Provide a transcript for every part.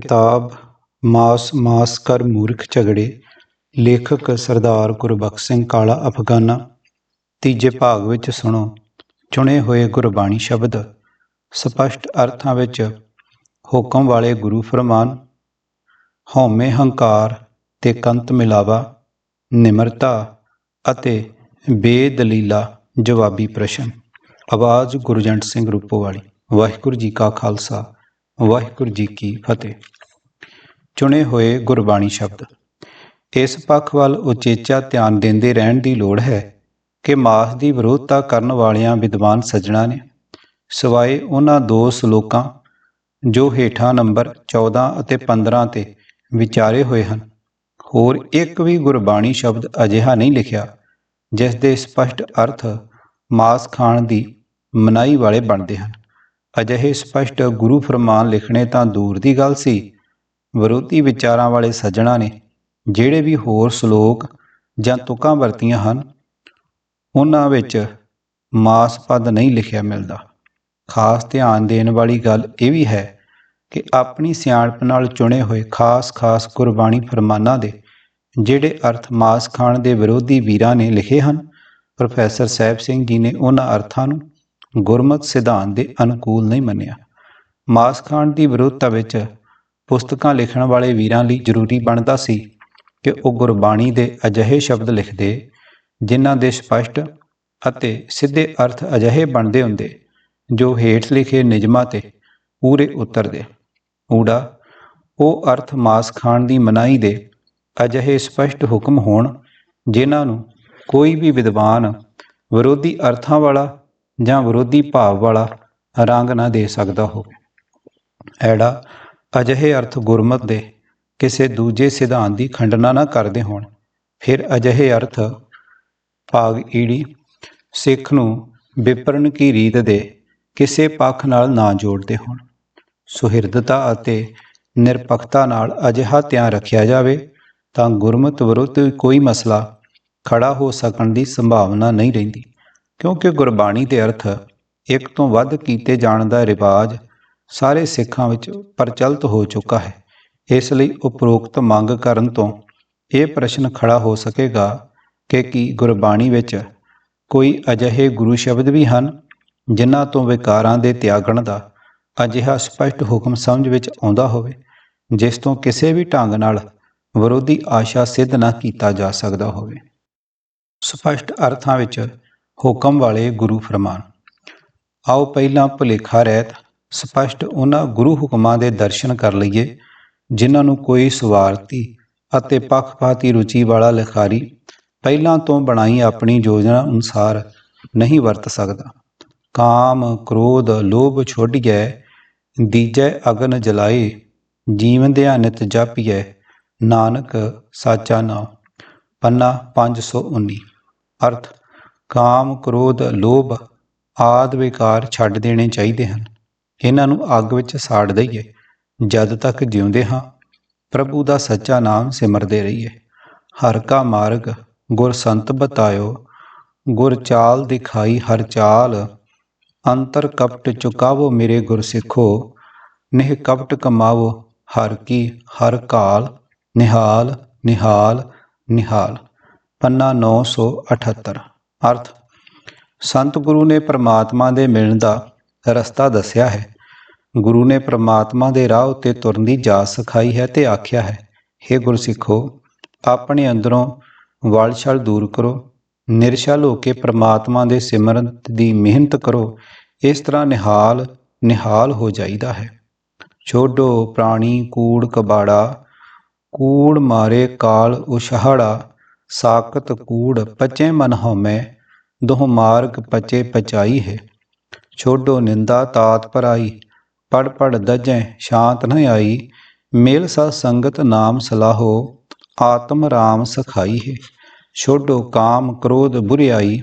ਕਿਤਾਬ, ਮਾਸ ਮਾਸ ਕਰ ਮੂਰਖ, ਝਗੜੇ, ਲੇਖਕ, ਸਰਦਾਰ ਗੁਰਬਖਸ਼ ਸਿੰਘ, ਕਾਲਾ ਅਫਗਾਨਾ। ਤੀਜੇ ਭਾਗ ਵਿੱਚ ਸੁਣੋ। ਚੁਣੇ ਹੋਏ ਗੁਰਬਾਣੀ ਸ਼ਬਦ। ਸਪਸ਼ਟ ਅਰਥਾਂ ਵਿੱਚ ਹੁਕਮ ਵਾਲੇ ਗੁਰੂ ਫਰਮਾਨ, ਹਉਮੈ ਹੰਕਾਰ ਤੇ ਕੰਤ ਮਿਲਾਵਾ, ਨਿਮਰਤਾ ਅਤੇ ਬੇਦਲੀਲਾ ਜਵਾਬੀ ਪ੍ਰਸ਼ਨ। ਆਵਾਜ਼ ਗੁਰਜੰਟ ਸਿੰਘ ਰੂਪੋਵਾਲੀ। ਵਾਹਿਗੁਰੂ ਜੀ ਕਾ ਖਾਲਸਾ। ਵਾਹਿਗੁਰੂ ਜੀ ਕੀ ਫਤਿਹ। ਚੁਣੇ ਹੋਏ ਗੁਰਬਾਣੀ ਸ਼ਬਦ। ਇਸ ਪੱਖ ਵੱਲ ਉਚੇਚਾ ਧਿਆਨ ਦਿੰਦੇ ਰਹਿਣ ਦੀ ਲੋੜ ਹੈ ਕਿ ਮਾਸ ਦੀ ਵਿਰੋਧਤਾ ਕਰਨ ਵਾਲਿਆਂ ਵਿਦਵਾਨ ਸੱਜਣਾ ਨੇ। ਸਿਵਾਏ ਉਹਨਾਂ ਦੋ ਸ਼ਲੋਕਾਂ ਜੋ ਹੇਠਾਂ ਨੰਬਰ 14 ਅਤੇ 15 ਤੇ ਵਿਚਾਰੇ ਹੋਏ ਹਨ। ਹੋਰ ਇੱਕ ਵੀ ਗੁਰਬਾਣੀ ਸ਼ਬਦ ਅਜਿਹਾ ਨਹੀਂ ਲਿਖਿਆ, ਜਿਸ ਦੇ ਸਪਸ਼ਟ ਅਰਥ ਮਾਸ ਖਾਣ ਦੀ ਮਨਾਈ ਵਾਲੇ ਬਣਦੇ ਹਨ। ਅਜਿਹੇ ਸਪਸ਼ਟ ਗੁਰੂ ਫਰਮਾਨ ਲਿਖਣੇ ਤਾਂ ਦੂਰ ਦੀ ਗੱਲ ਸੀ। ਵਿਰੋਧੀ ਵਿਚਾਰਾਂ ਵਾਲੇ ਸੱਜਣਾ ਨੇ, ਜਿਹੜੇ ਵੀ ਹੋਰ ਸ਼ਲੋਕ ਜਾਂ ਤੁਕਾਂ ਵਰਤੀਆਂ ਹਨ, ਉਹਨਾਂ ਵਿੱਚ ਮਾਸ ਪਦ ਨਹੀਂ ਲਿਖਿਆ ਮਿਲਦਾ। ਖਾਸ ਧਿਆਨ ਦੇਣ ਵਾਲੀ ਗੱਲ ਇਹ ਵੀ ਹੈ ਕਿ ਆਪਣੀ ਸਿਆਣਪ ਨਾਲ ਚੁਣੇ ਹੋਏ ਖਾਸ-ਖਾਸ ਕੁਰਬਾਨੀ ਫਰਮਾਨਾਂ ਦੇ, ਜਿਹੜੇ ਅਰਥ ਮਾਸ ਖਾਣ ਦੇ ਵਿਰੋਧੀ ਵੀਰਾਂ ਨੇ ਲਿਖੇ ਹਨ, ਪ੍ਰੋਫੈਸਰ ਸਾਹਿਬ ਸਿੰਘ ਜੀ ਨੇ ਉਹਨਾਂ ਅਰਥਾਂ ਨੂੰ ਗੁਰਮਤ ਸਿਧਾਂਤ ਦੇ ਅਨੁਕੂਲ ਨਹੀਂ ਮੰਨਿਆ। ਮਾਸ ਖਾਣ ਦੀ ਵਿਰੋਧਤਾ ਵਿੱਚ ਪੁਸਤਕਾਂ ਲਿਖਣ ਵਾਲੇ ਵੀਰਾਂ ਲਈ ਜ਼ਰੂਰੀ ਬਣਦਾ ਸੀ ਕਿ ਉਹ ਗੁਰਬਾਣੀ ਦੇ ਅਜਿਹੇ ਸ਼ਬਦ ਲਿਖਦੇ, ਜਿਨ੍ਹਾਂ ਦੇ ਸਪਸ਼ਟ ਅਤੇ ਸਿੱਧੇ ਅਰਥ ਅਜਿਹੇ ਬਣਦੇ ਹੁੰਦੇ, ਜੋ ਹੇਠ ਲਿਖੇ ਨਿਯਮਾਂ ਤੇ ਪੂਰੇ ਉਤਰਦੇ। ਊੜਾ, ਉਹ ਅਰਥ ਮਾਸ ਖਾਣ ਦੀ ਮਨਾਹੀ ਦੇ ਅਜਿਹੇ ਸਪਸ਼ਟ ਹੁਕਮ ਹੋਣ, ਜਿਨ੍ਹਾਂ ਨੂੰ ਕੋਈ ਵੀ ਵਿਦਵਾਨ ਵਿਰੋਧੀ ਅਰਥਾਂ ਵਾਲਾ ਜਾਂ ਵਿਰੋਧੀ ਭਾਵ ਵਾਲਾ ਰੰਗ ਨਾ ਦੇ ਸਕਦਾ ਹੋਵੇ। ਐੜਾ ਅਜਿਹੇ ਅਰਥ ਗੁਰਮਤ ਦੇ ਕਿਸੇ ਦੂਜੇ ਸਿਧਾਂਤ ਦੀ ਖੰਡਨਾ ਨਾ ਕਰਦੇ ਹੋਣ। ਫਿਰ ਅਜਿਹੇ ਅਰਥ ਭਾਗ ਈੜੀ ਸਿੱਖ ਨੂੰ ਵਿਪਰਨ ਕੀ ਰੀਤ ਦੇ ਕਿਸੇ ਪੱਖ ਨਾਲ ਨਾ ਜੋੜਦੇ ਹੋਣ। ਸੁਹਿਰਦਤਾ ਅਤੇ ਨਿਰਪੱਖਤਾ ਨਾਲ ਅਜਿਹਾ ਧਿਆਨ ਰੱਖਿਆ ਜਾਵੇ ਤਾਂ ਗੁਰਮਤ ਵਿਰੁੱਧ ਕੋਈ ਮਸਲਾ ਖੜਾ ਹੋ ਸਕਣ ਦੀ ਸੰਭਾਵਨਾ ਨਹੀਂ ਰਹਿੰਦੀ। ਕਿਉਂਕਿ ਗੁਰਬਾਣੀ ਦੇ ਅਰਥ ਇੱਕ ਤੋਂ ਵੱਧ ਕੀਤੇ ਜਾਣ ਦਾ ਰਿਵਾਜ ਸਾਰੇ ਸਿੱਖਾਂ ਵਿੱਚ ਪ੍ਰਚਲਿਤ ਹੋ ਚੁੱਕਾ ਹੈ। ਇਸ ਲਈ ਉਪਰੋਕਤ ਮੰਗ ਕਰਨ ਤੋਂ ਇਹ ਪ੍ਰਸ਼ਨ ਖੜਾ ਹੋ ਸਕੇਗਾ ਕਿ ਕੀ ਗੁਰਬਾਣੀ ਵਿੱਚ ਕੋਈ ਅਜਿਹੇ ਗੁਰੂ ਸ਼ਬਦ ਵੀ ਹਨ ਜਿਨ੍ਹਾਂ ਤੋਂ ਵਿਕਾਰਾਂ ਦੇ ਤਿਆਗਣ ਦਾ ਅਜਿਹਾ ਸਪਸ਼ਟ ਹੁਕਮ ਸਮਝ ਵਿੱਚ ਆਉਂਦਾ ਹੋਵੇ, ਜਿਸ ਤੋਂ ਕਿਸੇ ਵੀ ਢੰਗ ਨਾਲ ਵਿਰੋਧੀ ਆਸ਼ਾ ਸਿੱਧ ਨਾ ਕੀਤਾ ਜਾ ਸਕਦਾ ਹੋਵੇ। ਸਪਸ਼ਟ ਅਰਥਾਂ ਵਿੱਚ ਹੁਕਮ ਵਾਲੇ ਗੁਰੂ ਫਰਮਾਨ, ਆਓ ਪਹਿਲਾਂ ਭੁਲੇਖਾ ਰਹਿਤ, ਸਪਸ਼ਟ ਉਹਨਾਂ ਗੁਰੂ ਹੁਕਮਾਂ ਦੇ ਦਰਸ਼ਨ ਕਰ ਲਈਏ, ਜਿਨ੍ਹਾਂ ਨੂੰ ਕੋਈ ਸਵਾਰਤੀ ਅਤੇ ਪੱਖਪਾਤੀ ਰੁਚੀ ਵਾਲਾ ਲਿਖਾਰੀ ਪਹਿਲਾਂ ਤੋਂ ਬਣਾਈ ਆਪਣੀ ਯੋਜਨਾ ਅਨੁਸਾਰ ਨਹੀਂ ਵਰਤ ਸਕਦਾ। ਕਾਮ, ਕ੍ਰੋਧ, ਲੋਭ ਛੋਡੀਐ ਦੀਜੈ ਅਗਨ ਜਲਾਏ, ਜੀਵੰਦਿਆ ਨਿਤ ਜਾਪੀਐ, ਨਾਨਕ ਸਾਚਾ ਨਾਮ। ਪੰਨਾ 519 ਅਰਥ ਕਾਮ, ਕ੍ਰੋਧ, ਲੋਭ ਆਦ ਵਿਕਾਰ ਛੱਡ ਦੇਣੇ ਚਾਹੀਦੇ ਹਨ। ਇਹਨਾਂ ਨੂੰ ਅੱਗ ਵਿੱਚ ਸਾੜ ਦਈਏ। ਜਦ ਤੱਕ ਜਿਉਂਦੇ ਹਾਂ, ਪ੍ਰਭੂ ਦਾ ਸੱਚਾ ਨਾਮ ਸਿਮਰਦੇ ਰਹੀਏ। ਹਰ ਕਾ ਮਾਰਗ, ਗੁਰ ਸੰਤ ਬਤਾਇਓ। ਗੁਰ ਚਾਲ ਦਿਖਾਈ ਹਰ ਚਾਲ। ਅੰਤਰ ਕਪਟ ਚੁਕਾਵੋ ਮੇਰੇ ਗੁਰ ਸਿੱਖੋ। ਨਿਹ ਕਪਟ ਕਮਾਵੋ ਹਰ ਕੀ, ਹਰ ਕਾਲ। ਨਿਹਾਲ ਨਿਹਾਲ ਨਿਹਾਲ। ਪੰਨਾ 978 ਅਰਥ, ਸੰਤ ਗੁਰੂ ਨੇ ਪ੍ਰਮਾਤਮਾ ਦੇ ਮਿਲਣ ਦਾ ਰਸਤਾ ਦੱਸਿਆ ਹੈ। ਗੁਰੂ ਨੇ ਪ੍ਰਮਾਤਮਾ ਦੇ ਰਾਹ ਉੱਤੇ ਤੁਰਨ ਦੀ ਜਾਚ ਸਿਖਾਈ ਹੈ ਤੇ ਆਖਿਆ ਹੈ हे ਗੁਰਸਿੱਖੋ, ਆਪਣੇ ਅੰਦਰੋਂ ਵਾਲਛਲ ਦੂਰ ਕਰੋ ਨਿਰਸ਼ਲ ਹੋ ਕੇ ਪ੍ਰਮਾਤਮਾ ਦੇ ਸਿਮਰਨ ਦੀ ਮਿਹਨਤ ਕਰੋ, ਇਸ ਤਰ੍ਹਾਂ ਨਿਹਾਲ ਨਿਹਾਲ ਹੋ ਜਾਈਦਾ ਹੈ। ਛੋਡੋ ਪ੍ਰਾਣੀ ਕੂੜ ਕਬਾੜਾ, ਕੂੜ ਮਾਰੇ ਕਾਲ ਉਸ਼ਹੜਾ ਸਾਕਤ ਕੂੜ ਪਚੇ ਮਨ ਹਉਮੈ ਦੋਹ ਮਾਰਗ ਪਚੇ ਪਚਾਈ ਹੈ। ਛੋਡੋ ਨਿੰਦਾ ਤਾਤ ਪਰਾਈ ਪੜ ਪੜ ਦਜੈ ਸ਼ਾਂਤ ਨ ਆਈ। ਮੇਲ ਸਾ ਸੰਗਤ ਨਾਮ ਸਲਾਹੋ, ਆਤਮ ਰਾਮ ਸਖਾਈ ਹੈ। ਛੋਡੋ ਕਾਮ ਕ੍ਰੋਧ ਬੁਰਿਆਈ,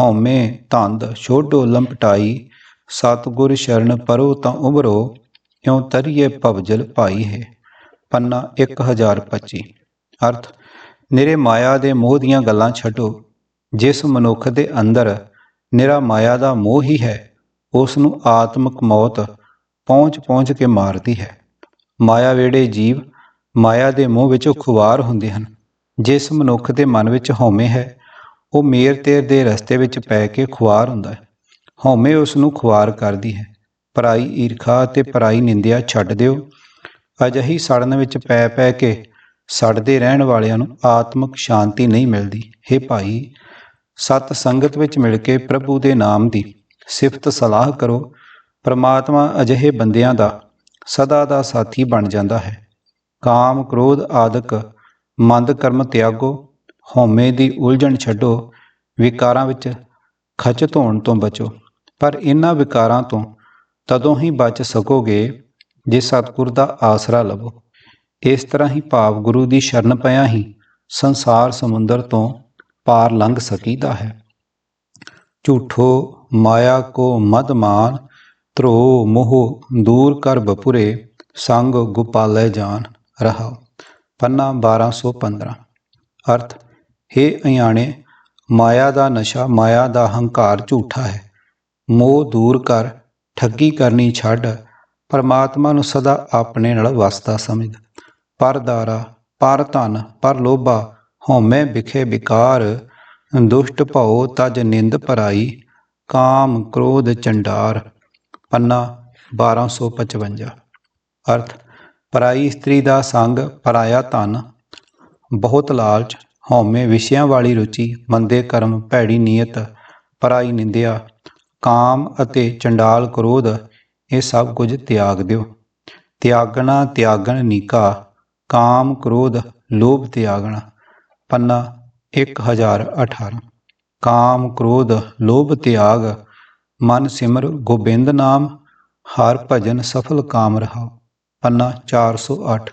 ਹਉਮੈ ਧੰਦ ਛੋਡੋ ਲੰਪਟਾਈ। ਸਤਗੁਰ ਸ਼ਰਨ ਪਰੋ ਤਾਂ ਉਬਰੋ ਇਉ ਤਰੀਏ ਭਵਜਲ ਪਾਈ ਹੈ। ਪੰਨਾ 1025 ਅਰਥ, ਨਿਰੇ ਮਾਇਆ ਦੇ ਮੋਹ ਦੀਆਂ ਗੱਲਾਂ ਛੱਡੋ। ਜਿਸ ਮਨੁੱਖ ਦੇ ਅੰਦਰ ਨਿਰਾ ਮਾਇਆ ਦਾ ਮੋਹ ਹੀ ਹੈ ਉਸ ਨੂੰ ਆਤਮਿਕ ਮੌਤ ਪਹੁੰਚ ਪਹੁੰਚ ਕੇ ਮਾਰਦੀ ਹੈ। ਮਾਇਆ ਵੇੜੇ ਜੀਵ ਮਾਇਆ ਦੇ ਮੋਹ ਵਿੱਚੋਂ ਖੁਆਰ ਹੁੰਦੇ ਹਨ। ਜਿਸ ਮਨੁੱਖ ਦੇ ਮਨ ਵਿੱਚ ਹਉਮੈ ਹੈ, ਉਹ ਮੇਰ ਤੇਰ ਦੇ ਰਸਤੇ ਵਿੱਚ ਪੈ ਕੇ ਖੁਆਰ ਹੁੰਦਾ ਹੈ। ਹਉਮੈ ਉਸ ਨੂੰ ਖੁਆਰ ਕਰਦੀ ਹੈ। ਪਰਾਈ ਈਰਖਾ ਤੇ ਪਰਾਈ ਨਿੰਦਿਆ ਛੱਡ ਦਿਓ। ਅਜਹੀ ਸੜਨ ਵਿੱਚ ਪੈ ਪੈ ਕੇ ਸੜਦੇ ਰਹਿਣ ਵਾਲਿਆਂ ਨੂੰ ਆਤਮਿਕ ਸ਼ਾਂਤੀ ਨਹੀਂ ਮਿਲਦੀ। हे ਭਾਈ ਸਤ ਸੰਗਤ ਵਿੱਚ ਮਿਲ ਕੇ ਪ੍ਰਭੂ ਦੇ ਨਾਮ ਦੀ ਸਿਫਤ ਸਲਾਹ ਕਰੋ। ਪ੍ਰਮਾਤਮਾ ਅਜਿਹੇ ਬੰਦਿਆਂ ਦਾ ਸਦਾ ਦਾ ਸਾਥੀ ਬਣ ਜਾਂਦਾ ਹੈ। ਕਾਮ, ਕ੍ਰੋਧ, ਆਦਿਕ ਮੰਦ ਕਰਮ ਤਿਆਗੋ, ਹਉਮੈ ਦੀ ਉਲਝਣ ਛੱਡੋ, ਵਿਕਾਰਾਂ ਵਿੱਚ ਖਚਤ ਹੋਣ ਤੋਂ ਬਚੋ। ਪਰ ਇਹਨਾਂ ਵਿਕਾਰਾਂ ਤੋਂ ਤਦੋਂ ਹੀ ਬਚ ਸਕੋਗੇ ਜੇ ਸਤਿਗੁਰ ਦਾ ਆਸਰਾ ਲਵੋ। ਇਸ ਤਰ੍ਹਾਂ ਹੀ ਭਾਵ ਗੁਰੂ ਦੀ ਸ਼ਰਨ ਪਿਆ ਹੀ ਸੰਸਾਰ ਸਮੁੰਦਰ ਤੋਂ ਪਾਰ ਲੰਘ ਸਕੀਦਾ ਹੈ। ਝੂਠੋ ਮਾਇਆ ਕੋ ਮਦਮਾਨ ਧਰੋ ਮੋਹ ਦੂਰ ਕਰ ਬਪੁਰੇ, ਸੰਗ ਗੋਪਾਲੇ ਜਾਨ ਰਹਾ। ਪੰਨਾ 1215 ਅਰਥ हे ਅਯਾਣੇ, ਮਾਇਆ ਦਾ ਨਸ਼ਾ, ਮਾਇਆ ਦਾ ਹੰਕਾਰ ਝੂਠਾ ਹੈ। ਮੋਹ ਦੂਰ ਕਰ, ਠੱਗੀ ਕਰਨੀ ਛੱਡ, ਪਰਮਾਤਮਾ ਨੂੰ ਸਦਾ ਆਪਣੇ ਨਾਲ ਵਸਦਾ ਸਮਝ। ਪਰ ਦਾਰਾ, ਪਰ ਧਨ, ਪਰ ਲੋਭਾ ਹਉਮੈ ਵਿਖੇ ਵਿਕਾਰ, ਦੁਸ਼ਟ ਭਉ ਤਜ ਨਿੰਦ ਪਰਾਈ ਕਾਮ ਕ੍ਰੋਧ ਚੰਡਾਰ। ਪੰਨਾ 1255 ਅਰਥ ਪਰਾਈ ਇਸਤਰੀ ਦਾ ਸੰਗ ਪਰਾਇਆ ਧਨ। ਬਹੁਤ ਲਾਲਚ, ਹਉਮੈ ਵਿਸ਼ਿਆਂ ਵਾਲੀ ਰੁਚੀ, ਮੰਦੇ ਕਰਮ, ਭੈੜੀ ਨੀਅਤ ਪਰਾਈ ਨਿੰਦਿਆ, ਕਾਮ ਅਤੇ ਚੰਡਾਲ ਕ੍ਰੋਧ, ਇਹ ਸਭ ਕੁਝ ਤਿਆਗ ਦਿਓ। ਤਿਆਗਣਾ ਤਿਆਗਣ ਨੀਕਾ, ਕਾਮ ਕ੍ਰੋਧ ਲੋਭ ਤਿਆਗਣਾ। ਪੰਨਾ 1018 ਕਾਮ, ਕ੍ਰੋਧ, ਲੋਭ, ਤਿਆਗ, ਮਨ ਸਿਮਰ, ਗੋਬਿੰਦ ਨਾਮ, ਹਰ ਭਜਨ ਸਫਲ ਕਾਮ ਰਹਾ ਪੰਨਾ 408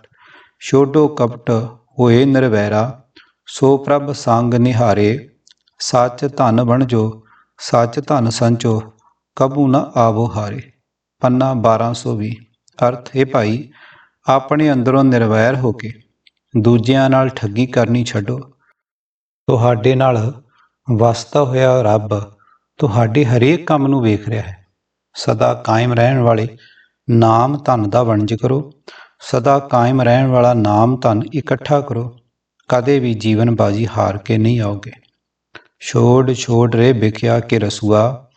ਛੋਡੋ ਕਪਟ ਹੋਏ ਨਿਰਵੈਰਾ, ਸੋ ਪ੍ਰਭ ਸੰਗ ਨਿਹਾਰੇ, ਸੱਚ ਧਨ ਬਣਜੋ ਸੱਚ ਧਨ ਸੰਚੋ ਕਬੂ ਨ ਆਵੋ ਹਾਰੇ। ਪੰਨਾ 1220 ਅਰਥ, ਹੈ ਭਾਈ, ਆਪਣੇ ਅੰਦਰੋਂ ਨਿਰਵੈਰ ਹੋ ਕੇ ਦੂਜਿਆਂ ਨਾਲ ਠੱਗੀ ਕਰਨੀ ਛੱਡੋ। ਤੁਹਾਡੇ ਨਾਲ ਵਸਦਾ ਹੋਇਆ ਰੱਬ ਤੁਹਾਡੇ ਹਰੇਕ ਕੰਮ ਨੂੰ ਵੇਖ ਰਿਹਾ ਹੈ। ਸਦਾ ਕਾਇਮ ਰਹਿਣ ਵਾਲੇ ਨਾਮ ਧਨ ਦਾ ਵਣਜ ਕਰੋ। ਸਦਾ ਕਾਇਮ ਰਹਿਣ ਵਾਲਾ ਨਾਮ ਧਨ ਇਕੱਠਾ ਕਰੋ। ਕਦੇ ਵੀ ਜੀਵਨ ਬਾਜੀ ਹਾਰ ਕੇ ਨਹੀਂ ਆਓਗੇ। ਛੋੜ ਛੋੜ ਰੇ ਬਿਖਿਆ ਕੇ ਰਸੂਆ,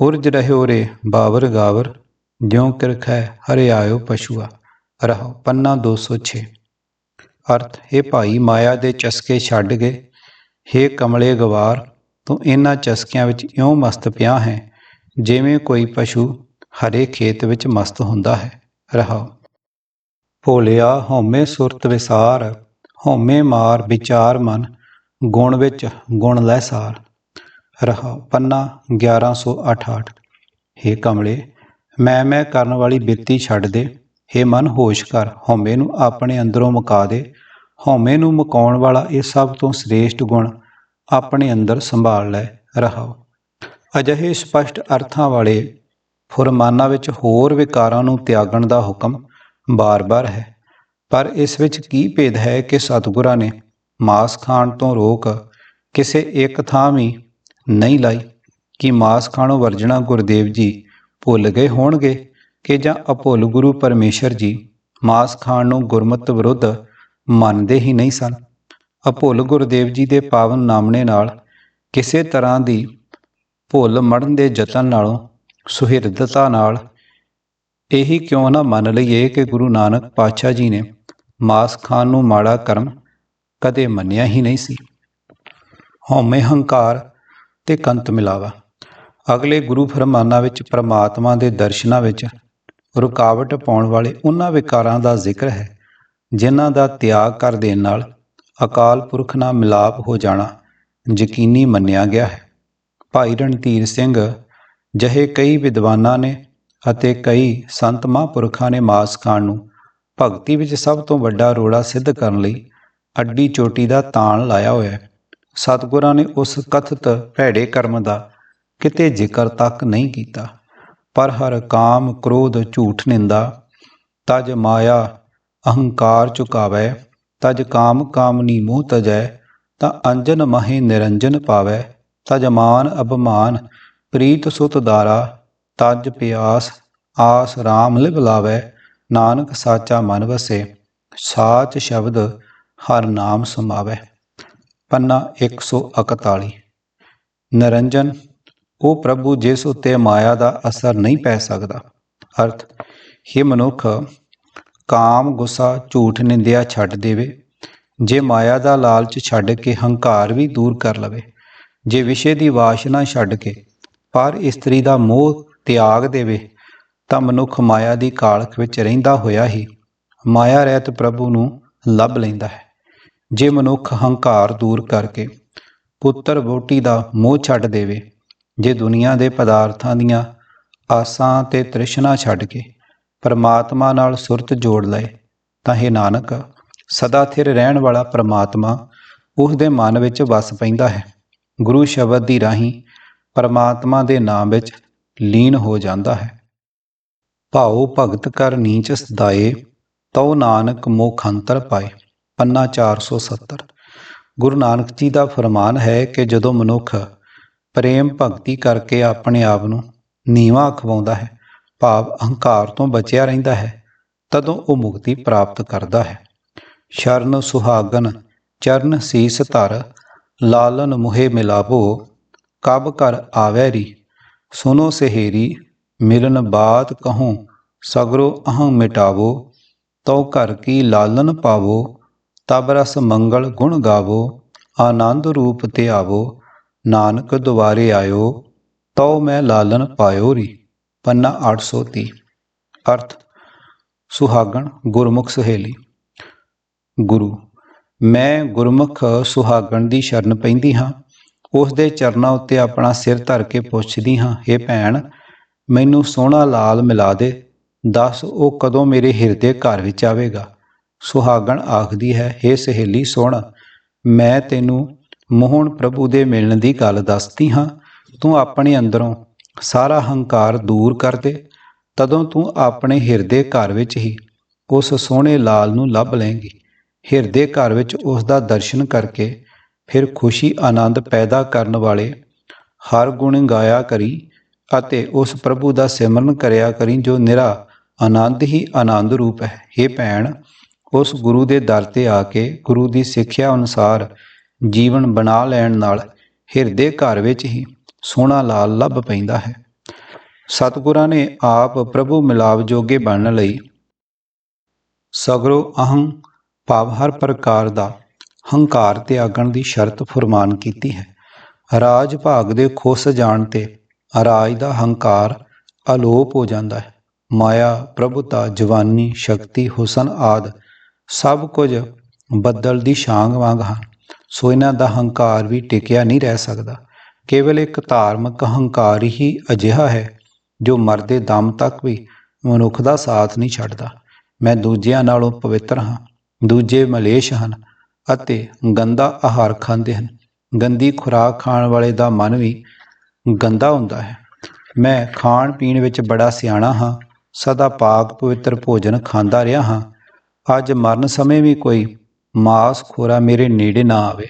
ਉਰਜ ਰਹਿਓ ਰੇ ਬਾਵਰ ਗਾਵਰ, ਜਿਉ ਕਿਰਖੈ ਹਰੇ ਆਇਓ ਪਸ਼ੂਆ। ਰਹੋ ਪੰਨਾ 206 ਅਰਥ ਇਹ ਭਾਈ ਮਾਇਆ ਦੇ ਚਸਕੇ ਛੱਡ ਗਏ। ਹੇ ਕਮਲੇ ਗਵਾਰ, ਤੂੰ ਇਹਨਾਂ ਚਸਕਿਆਂ ਵਿੱਚ ਇਉਂ ਮਸਤ ਪਿਆ ਹੈ, ਜਿਵੇਂ ਕੋਈ ਪਸ਼ੂ ਹਰੇ ਖੇਤ ਵਿੱਚ ਮਸਤ ਹੁੰਦਾ ਹੈ। ਰਹਾ ਭੋਲਿਆ, ਹਉਮੈ ਸੁਰਤ ਵਿਸਾਰ, ਹਉਮੈ ਮਾਰ ਵਿਚਾਰ ਮਨ, ਗੁਣ ਵਿੱਚ ਗੁਣ ਲੈ ਸਾਰ। ਰਹਾ ਪੰਨਾ 1188 ਹੇ ਕਮਲੇ ਮੈਂ ਮੈਂ ਕਰਨ ਵਾਲੀ ਬਿੱਤੀ ਛੱਡ ਦੇ। ਹੇ ਮਨ ਹੋਸ਼ ਕਰ, ਹਉਮੈ ਨੂੰ ਆਪਣੇ ਅੰਦਰੋਂ ਮੁਕਾ ਦੇ। ਹਉਮੈ ਨੂੰ ਮੁਕਾਉਣ ਵਾਲਾ ਇਹ ਸਭ ਤੋਂ ਸ੍ਰੇਸ਼ਟ ਗੁਣ ਆਪਣੇ ਅੰਦਰ ਸੰਭਾਲ ਲੈ, ਰਹਾਓ। ਅਜਿਹੇ ਸਪਸ਼ਟ ਅਰਥਾਂ ਵਾਲੇ ਫੁਰਮਾਨਾਂ ਵਿੱਚ ਹੋਰ ਵਿਕਾਰਾਂ ਨੂੰ ਤਿਆਗਣ ਦਾ ਹੁਕਮ ਬਾਰ-ਬਾਰ ਹੈ। ਪਰ ਇਸ ਵਿੱਚ ਕੀ ਭੇਦ ਹੈ ਕਿ ਸਤਿਗੁਰਾਂ ਨੇ ਮਾਸ ਖਾਣ ਤੋਂ ਰੋਕ ਕਿਸੇ ਇੱਕ ਥਾਂ ਵੀ ਨਹੀਂ ਲਾਈ, ਕਿ ਮਾਸ ਖਾਣੋਂ ਵਰਜਣਾ ਗੁਰਦੇਵ ਜੀ ਭੁੱਲ ਗਏ ਹੋਣਗੇ? ਕਿ ਜਾਂ ਅਭੁੱਲ ਗੁਰੂ ਪਰਮੇਸ਼ਰ ਜੀ ਮਾਸ ਖਾਣ ਨੂੰ ਗੁਰਮਤ ਵਿਰੁੱਧ ਮੰਨਦੇ ਹੀ ਨਹੀਂ ਸਨ। ਅਭੁੱਲ ਗੁਰਦੇਵ ਜੀ ਦੇ ਪਾਵਨ ਨਾਮਣੇ ਨਾਲ ਕਿਸੇ ਤਰ੍ਹਾਂ ਦੀ ਭੁੱਲ ਮੜਨ ਦੇ ਯਤਨ ਨਾਲੋਂ ਸੁਹਿਰਦਤਾ ਨਾਲ ਇਹੀ ਕਿਉਂ ਨਾ ਮੰਨ ਲਈਏ ਕਿ ਗੁਰੂ ਨਾਨਕ ਪਾਤਸ਼ਾਹ ਜੀ ਨੇ ਮਾਸ ਖਾਣ ਨੂੰ ਮਾੜਾ ਕਰਮ ਕਦੇ ਮੰਨਿਆ ਹੀ ਨਹੀਂ ਸੀ। ਹਉਮੈ ਹੰਕਾਰ ਤੇ ਕੰਤ ਮਿਲਾਵਾ। ਅਗਲੇ ਗੁਰੂ ਫਰਮਾਨਾਂ ਵਿੱਚ ਪ੍ਰਮਾਤਮਾ ਦੇ ਦਰਸ਼ਨਾਂ ਵਿੱਚ ਰੁਕਾਵਟ ਪਾਉਣ ਵਾਲੇ ਉਹਨਾਂ ਵਿਕਾਰਾਂ ਦਾ ਜ਼ਿਕਰ ਹੈ, ਜਿਨ੍ਹਾਂ ਦਾ ਤਿਆਗ ਕਰ ਦੇਣ ਨਾਲ ਅਕਾਲ ਪੁਰਖ ਨਾਲ ਮਿਲਾਪ ਹੋ ਜਾਣਾ ਯਕੀਨੀ ਮੰਨਿਆ ਗਿਆ ਹੈ। ਭਾਈ ਰਣਧੀਰ ਸਿੰਘ ਜਹੇ ਕਈ ਵਿਦਵਾਨਾਂ ਨੇ ਅਤੇ ਕਈ ਸੰਤ ਮਹਾਂਪੁਰਖਾਂ ਨੇ ਮਾਸ ਖਾਣ ਨੂੰ ਭਗਤੀ ਵਿੱਚ ਸਭ ਤੋਂ ਵੱਡਾ ਰੋੜਾ ਸਿੱਧ ਕਰਨ ਲਈ ਅੱਡੀ ਚੋਟੀ ਦਾ ਤਾਣ ਲਾਇਆ ਹੋਇਆ ਹੈ। ਸਤਿਗੁਰਾਂ ਨੇ ਉਸ ਕਥਿਤ ਭੈੜੇ ਕਰਮ ਦਾ ਕਿਤੇ ਜ਼ਿਕਰ ਤੱਕ ਨਹੀਂ ਕੀਤਾ। ਪਰ ਹਰ ਕਾਮ ਕ੍ਰੋਧ ਝੂਠ ਨਿੰਦਾ, ਤਜ ਮਾਇਆ ਅਹੰਕਾਰ ਚੁਕਾਵੈ ਤਜ ਕਾਮ ਕਾਮਨੀ ਮੋਹ ਤਜੈ, ਤਾਂ ਅੰਜਨ ਮਹੇ ਨਿਰੰਜਨ ਪਾਵੈ, ਤਜ ਮਾਨ ਅਪਮਾਨ ਪ੍ਰੀਤ ਸੁਤ ਦਾਰਾ ਤਜ ਪਿਆਸ ਆਸ RAM ਲਿਵ ਲਾਵੈ, ਨਾਨਕ ਸਾਚਾ ਮਨ ਵਸੇ, ਸਾਚ ਸ਼ਬਦ ਹਰ ਨਾਮ ਸਮਾਵੈ। ਪੰਨਾ 141 ਨਿਰੰਜਨ ਉਹ ਪ੍ਰਭੂ ਜਿਸ ਉੱਤੇ ਮਾਇਆ ਦਾ ਅਸਰ ਨਹੀਂ ਪੈ ਸਕਦਾ। ਅਰਥ, ਹੀ ਮਨੁੱਖ, ਕਾਮ, ਗੁੱਸਾ, ਝੂਠ, ਨਿੰਦਿਆ ਛੱਡ ਦੇਵੇ। ਜੇ ਮਾਇਆ ਦਾ ਲਾਲਚ ਛੱਡ ਕੇ ਹੰਕਾਰ ਵੀ ਦੂਰ ਕਰ ਲਵੇ, ਜੇ ਵਿਸ਼ੇ ਦੀ ਵਾਸ਼ਨਾ ਛੱਡ ਕੇ ਪਰ ਇਸਤਰੀ ਦਾ ਮੋਹ ਤਿਆਗ ਦੇਵੇ, ਤਾਂ ਮਨੁੱਖ ਮਾਇਆ ਦੀ ਕਾਲਖ ਵਿੱਚ ਰਹਿੰਦਾ ਹੋਇਆ ਹੀ ਮਾਇਆ ਰਹਿਤ ਪ੍ਰਭੂ ਨੂੰ ਲੱਭ ਲੈਂਦਾ ਹੈ। ਜੇ ਮਨੁੱਖ ਹੰਕਾਰ ਦੂਰ ਕਰਕੇ ਪੁੱਤਰ ਵੋਟੀ ਦਾ ਮੋਹ ਛੱਡ ਦੇਵੇ ਜੇ ਦੁਨੀਆ ਦੇ ਪਦਾਰਥਾਂ ਦੀਆਂ ਆਸਾਂ ਤੇ ਤ੍ਰਿਸ਼ਨਾ ਛੱਡ ਕੇ ਪਰਮਾਤਮਾ ਨਾਲ ਸੁਰਤ ਜੋੜ ਲਏ, ਤਾਂ ਇਹ ਨਾਨਕ, ਸਦਾ ਥਿਰ ਰਹਿਣ ਵਾਲਾ ਪਰਮਾਤਮਾ ਉਸ ਦੇ ਮਨ ਵਿੱਚ ਵਸ ਪੈਂਦਾ ਹੈ। ਗੁਰੂ ਸ਼ਬਦ ਦੀ ਰਾਹੀਂ ਪਰਮਾਤਮਾ ਦੇ ਨਾਮ ਵਿੱਚ ਲੀਨ ਹੋ ਜਾਂਦਾ ਹੈ। ਭਾਉ ਭਗਤ ਕਰ ਨੀਚ ਸਦਾਏ, ਤਉ ਨਾਨਕ ਮੋਖੰਤਰ ਪਾਏ। ਪੰਨਾ 470 ਗੁਰੂ ਨਾਨਕ ਜੀ ਦਾ ਫਰਮਾਨ ਹੈ ਕਿ ਜਦੋਂ ਮਨੁੱਖ ਪ੍ਰੇਮ ਭਗਤੀ ਕਰਕੇ ਆਪਣੇ ਆਪ ਨੂੰ ਨੀਵਾ ਅਖਵਾਉਂਦਾ ਹੈ, ਭਾਵ ਅਹੰਕਾਰ ਤੋਂ ਬਚਿਆ ਰਹਿੰਦਾ ਹੈ, ਤਦੋਂ ਉਹ ਮੁਕਤੀ ਪ੍ਰਾਪਤ ਕਰਦਾ ਹੈ। ਸ਼ਰਨ ਸੁਹਾਗਨ, ਚਰਨ ਸੀਸ ਧਰ, ਲਾਲਨ ਮੁਹੇ ਮਿਲਾਵੋ, ਕਬ ਕਰ ਆਵੈਰੀ, ਸੁਨੋ ਸਹੇਰੀ, ਮਿਲਨ ਬਾਤ ਕਹੂੰ, ਸਗਰੋ ਅਹੰ ਮਿਟਾਵੋ, ਤਉ ਘਰ ਕੀ ਲਾਲਨ ਪਾਵੋ, ਤਬ ਰਸ ਮੰਗਲ ਗੁਣ ਗਾਵੋ, ਆਨੰਦ ਰੂਪ ਤੇ ਆਵੋ ਨਾਨਕ ਦੁਆਰੇ ਆਇਓ, ਤਉ ਮੈਂ ਲਾਲਨ ਪਾਇਓ ਰੀ। ਪੰਨਾ 830 ਅਰਥ, ਸੁਹਾਗਣ ਗੁਰਮੁਖ ਸਹੇਲੀ। ਗੁਰੂ, ਮੈਂ ਗੁਰਮੁਖ ਸੁਹਾਗਣ ਦੀ ਸ਼ਰਨ ਪੈਂਦੀ ਹਾਂ। ਉਸ ਦੇ ਚਰਨਾਂ ਉੱਤੇ ਆਪਣਾ ਸਿਰ ਧਰ ਕੇ ਪੁੱਛਦੀ ਹਾਂ हे ਭੈਣ, ਮੈਨੂੰ ਸੋਹਣਾ ਲਾਲ ਮਿਲਾ ਦੇ। ਦੱਸ, ਉਹ ਕਦੋਂ ਮੇਰੇ ਹਿਰਦੇ ਘਰ ਵਿੱਚ ਆਵੇਗਾ? ਸੁਹਾਗਣ ਆਖਦੀ ਹੈ हे ਸਹੇਲੀ, ਸੁਣ, ਮੈਂ ਤੈਨੂੰ ਮੋਹਣ ਪ੍ਰਭੂ ਦੇ ਮਿਲਣ ਦੀ ਗੱਲ ਦੱਸਦੀ ਹਾਂ। ਤੂੰ ਆਪਣੇ ਅੰਦਰੋਂ ਸਾਰਾ ਹੰਕਾਰ ਦੂਰ ਕਰ ਦੇ। ਤਦੋਂ ਤੂੰ ਆਪਣੇ ਹਿਰਦੇ ਘਰ ਵਿੱਚ ਹੀ ਉਸ ਸੋਹਣੇ ਲਾਲ ਨੂੰ ਲੱਭ ਲਏਂਗੀ। ਹਿਰਦੇ ਘਰ ਵਿੱਚ ਉਸ ਦਾ ਦਰਸ਼ਨ ਕਰਕੇ ਫਿਰ ਖੁਸ਼ੀ, ਆਨੰਦ ਪੈਦਾ ਕਰਨ ਵਾਲੇ ਹਰ ਗੁਣ ਗਾਇਆ ਕਰੀ ਅਤੇ ਉਸ ਪ੍ਰਭੂ ਦਾ ਸਿਮਰਨ ਕਰਿਆ ਕਰੀ ਜੋ ਨਿਰਾ, ਆਨੰਦ ਹੀ ਆਨੰਦ ਰੂਪ ਹੈ। ਇਹ ਭੈਣ, ਉਸ ਗੁਰੂ ਦੇ ਦਰ ਤੇ ਆ ਕੇ ਗੁਰੂ ਦੀ ਸਿੱਖਿਆ ਅਨੁਸਾਰ ਜੀਵਨ ਬਣਾ ਲੈਣ ਨਾਲ ਹਿਰਦੇ ਘਰ ਵਿੱਚ ਹੀ ਸੋਹਣਾ ਲਾਲ ਲੱਭ ਪੈਂਦਾ ਹੈ। ਸਤਿਗੁਰਾਂ ਨੇ ਆਪ ਪ੍ਰਭੂ ਮਿਲਾਪ ਜੋਗੇ ਬਣਨ ਲਈ ਸਗਰੋ ਅਹੰ ਭਾਵ ਹਰ ਪ੍ਰਕਾਰ ਦਾ ਹੰਕਾਰ ਤਿਆਗਣ ਦੀ ਸ਼ਰਤ ਫਰਮਾਨ ਕੀਤੀ ਹੈ। ਰਾਜ ਭਾਗ ਦੇ ਖੁੱਸ ਜਾਣ ਤੇ ਰਾਜ ਦਾ ਹੰਕਾਰ ਅਲੋਪ ਹੋ ਜਾਂਦਾ ਹੈ। ਮਾਇਆ, ਪ੍ਰਭੁਤਾ, ਜਵਾਨੀ, ਸ਼ਕਤੀ, ਹੁਸਨ ਆਦ ਸਭ ਕੁਝ ਬੱਦਲ ਦੀ ਛਾਂਗ ਵਾਂਗ ਹਨ। ਸੋ ਇਹਨਾਂ ਦਾ ਹੰਕਾਰ ਵੀ ਟਿਕਿਆ ਨਹੀਂ ਰਹਿ ਸਕਦਾ। ਕੇਵਲ ਇੱਕ ਧਾਰਮਿਕ ਹੰਕਾਰ ਹੀ ਅਜਿਹਾ ਹੈ, ਜੋ ਮਰਦੇ ਦਮ ਤੱਕ ਵੀ ਮਨੁੱਖ ਦਾ ਸਾਥ ਨਹੀਂ ਛੱਡਦਾ। ਮੈਂ ਦੂਜਿਆਂ ਨਾਲੋਂ ਪਵਿੱਤਰ ਹਾਂ, ਦੂਜੇ ਮਲੇਸ਼ ਹਨ ਅਤੇ ਗੰਦਾ ਆਹਾਰ ਖਾਂਦੇ ਹਨ। ਗੰਦੀ ਖੁਰਾਕ ਖਾਣ ਵਾਲੇ ਦਾ ਮਨ ਵੀ ਗੰਦਾ ਹੁੰਦਾ ਹੈ। ਮੈਂ ਖਾਣ ਪੀਣ ਵਿੱਚ ਬੜਾ ਸਿਆਣਾ ਹਾਂ, ਸਦਾ ਪਾਕ ਪਵਿੱਤਰ ਭੋਜਨ ਖਾਂਦਾ ਰਿਹਾ ਹਾਂ। ਅੱਜ ਮਰਨ ਸਮੇਂ ਵੀ ਕੋਈ ਮਾਸ ਖੋਰਾ ਮੇਰੇ ਨੇੜੇ ਨਾ ਆਵੇ।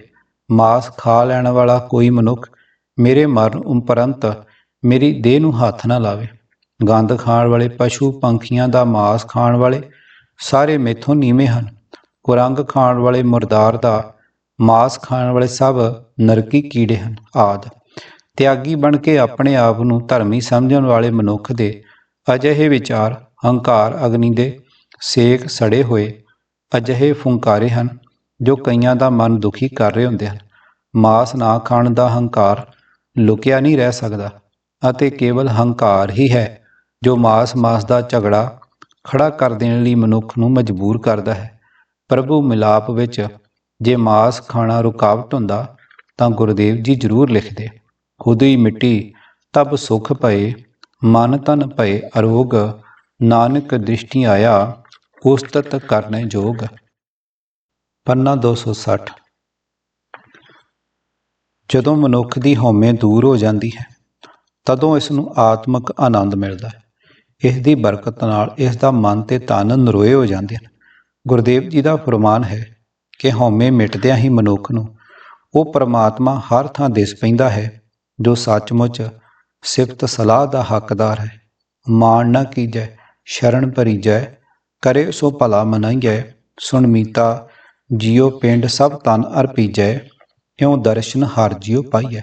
ਮਾਸ ਖਾ ਲੈਣ ਵਾਲਾ ਕੋਈ ਮਨੁੱਖ ਮੇਰੇ ਮਰਨ ਉਪਰੰਤ ਮੇਰੀ ਦੇਹ ਨੂੰ ਹੱਥ ਨਾ ਲਾਵੇ। ਗੰਦ ਖਾਣ ਵਾਲੇ ਪਸ਼ੂ ਪੰਖੀਆਂ ਦਾ ਮਾਸ ਖਾਣ ਵਾਲੇ ਸਾਰੇ ਮੇਥੋਂ ਨੀਵੇਂ ਹਨ। ਕੁਰੰਗ ਖਾਣ ਵਾਲੇ ਮੁਰਦਾਰ ਦਾ ਮਾਸ ਖਾਣ ਵਾਲੇ ਸਭ ਨਰਕੀ ਕੀੜੇ ਹਨ ਆਦ। ਤਿਆਗੀ ਬਣ ਕੇ ਆਪਣੇ ਆਪ ਨੂੰ ਧਰਮੀ ਸਮਝਣ ਵਾਲੇ ਮਨੁੱਖ ਦੇ ਅਜਿਹੇ ਵਿਚਾਰ, ਹੰਕਾਰ, ਅਗਨੀ ਦੇ ਸੇਕ ਸੜੇ ਹੋਏ ਅਜਿਹੇ ਫੁੰਕਾਰੇ ਹਨ ਜੋ ਕਈਆਂ ਦਾ ਮਨ ਦੁਖੀ ਕਰ ਰਹੇ ਹੁੰਦੇ ਹਨ। ਮਾਸ ਨਾ ਖਾਣ ਦਾ ਹੰਕਾਰ ਲੁਕਿਆ ਨਹੀਂ ਰਹਿ ਸਕਦਾ ਅਤੇ ਕੇਵਲ ਹੰਕਾਰ ਹੀ ਹੈ ਜੋ ਮਾਸ-ਮਾਸ ਦਾ ਝਗੜਾ ਖੜਾ ਕਰ ਦੇਣ ਲਈ ਮਨੁੱਖ ਨੂੰ ਮਜਬੂਰ ਕਰਦਾ ਹੈ। ਪ੍ਰਭੂ ਮਿਲਾਪ ਵਿੱਚ ਜੇ ਮਾਸ ਖਾਣਾ ਰੁਕਾਵਟ ਹੁੰਦਾ ਤਾਂ ਗੁਰਦੇਵ ਜੀ ਜ਼ਰੂਰ ਲਿਖਦੇ, ਖੁਦ ਹੀ ਮਿੱਟੀ, ਤਬ ਸੁਖ ਪਏ ਮਨ ਤਨ ਪਏ ਅਰੋਗ, ਨਾਨਕ ਦ੍ਰਿਸ਼ਟੀ ਆਇਆ ਉਸਤਤ ਕਰਨੇ ਯੋਗ। ਪੰਨਾ 260 ਜਦੋਂ ਮਨੁੱਖ ਦੀ ਹਉਮੈ ਦੂਰ ਹੋ ਜਾਂਦੀ ਹੈ, ਤਦੋਂ ਇਸ ਨੂੰ ਆਤਮਿਕ ਆਨੰਦ ਮਿਲਦਾ ਹੈ। ਇਸ ਦੀ ਬਰਕਤ ਨਾਲ ਇਸ ਦਾ ਮਨ ਤੇ ਤਨ ਨਰੋਏ ਹੋ ਜਾਂਦੇ ਹਨ। ਗੁਰਦੇਵ ਜੀ ਦਾ ਫਰਮਾਨ ਹੈ ਕਿ ਹਉਮੈ ਮਿਟਦਿਆਂ ਹੀ ਮਨੁੱਖ ਨੂੰ ਉਹ ਪਰਮਾਤਮਾ ਹਰ ਥਾਂ ਦਿਸ ਪੈਂਦਾ ਹੈ, ਜੋ ਸੱਚਮੁੱਚ ਸਿਫਤ ਸਲਾਹ ਦਾ ਹੱਕਦਾਰ ਹੈ। ਮਾਣ ਨਾ ਕੀਜੈ, ਸ਼ਰਨ ਪਰੀਜੈ ਕਰੇ ਸੋ ਭਲਾ ਮਨਾਈਐ। ਸੁਣ ਮੀਤਾ, ਜਿਉ ਪਿੰਡ ਸਭ ਤਨ ਅਰਪੀਜੈ ਇਉ ਦਰਸ਼ਨ ਹਰ ਜਿਉ ਪਾਈਐ।